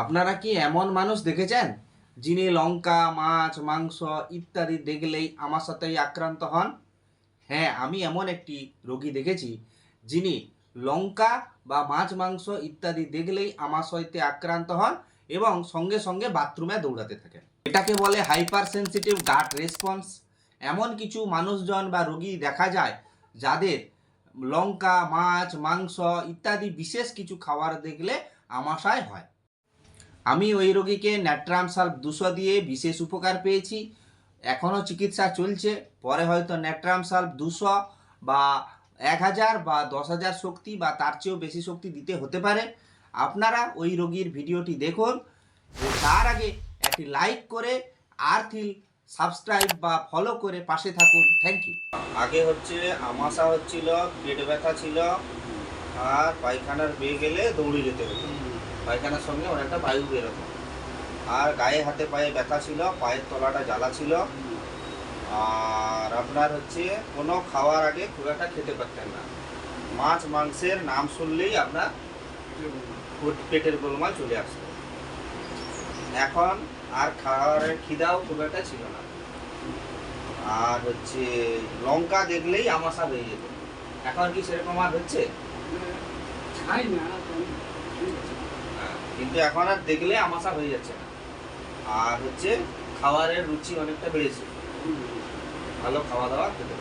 আপনারা কি এমন মানুষ দেখেছেন? যিনি লঙ্কা, মাছ, মাংস ইত্যাদি দেখলেই আমার সাথেই আক্রান্ত হন? হ্যাঁ আমি এমন একটি রোগী দেখেছি, যিনি লঙ্কা বা মাছ, মাংস ইত্যাদি দেখলেই আমার সহিতে আক্রান্ত হন এবং সঙ্গে সঙ্গে বাথরুমে দৌড়াতে থাকেন। এটাকে বলে হাইপার সেন্সিটিভ গাট রেসপন্স। এমন কিছু মানুষজন বা রোগী দেখা যায়, যাদের লঙ্কা, মাছ, মাংস ইত্যাদি বিশেষ কিছু খাবার দেখলে আমাশায় হয়। আমি ওই রোগীকে ন্যাট্রাম সাল্ফ দুশো দিয়ে বিশেষ উপকার পেয়েছি। এখনও চিকিৎসা চলছে। পরে হয়তো ন্যাট্রাম সাল্ফ দুশো বা এক হাজার বা দশ হাজার শক্তি বা তার চেয়েও বেশি শক্তি দিতে হতে পারে। আপনারা ওই রোগীর ভিডিওটি দেখুন। তার আগে একটি লাইক করে আর্থিল সাবস্ক্রাইব বা ফলো করে পাশে থাকুন। Thank you. আগে হচ্ছে আমাশা হচ্ছিল পেট ব্যথা ছিল আর পায়খানার বেয়ে গেলে দৌড়ে যেতে হতো। পায়খানার সঙ্গে অনেকটা বায়ু বেরোতো আর গায়ে হাতে পায়ে ব্যথা ছিল, পায়ের তলাটা জ্বালা ছিল। আর আপনার হচ্ছে কোনো খাওয়ার আগে খুব একটা খেতে পারতেন না। মাছ, মাংসের নাম শুনলেই আপনার পেটের গোলমাল চলে আসতো। এখন আর খাওয়ারের খিদাও খুব একটা ছিল না। আর হচ্ছে লঙ্কা দেখলেই আমাশা হয়ে যেত। এখন কি সেরকম আর হচ্ছে? খাই না কিন্তু এখন আর দেখলে আমাশা হয়ে যাচ্ছে আর হচ্ছে খাবারের রুচি অনেকটা বেড়েছে। ভালো খাওয়া দাওয়া খেতে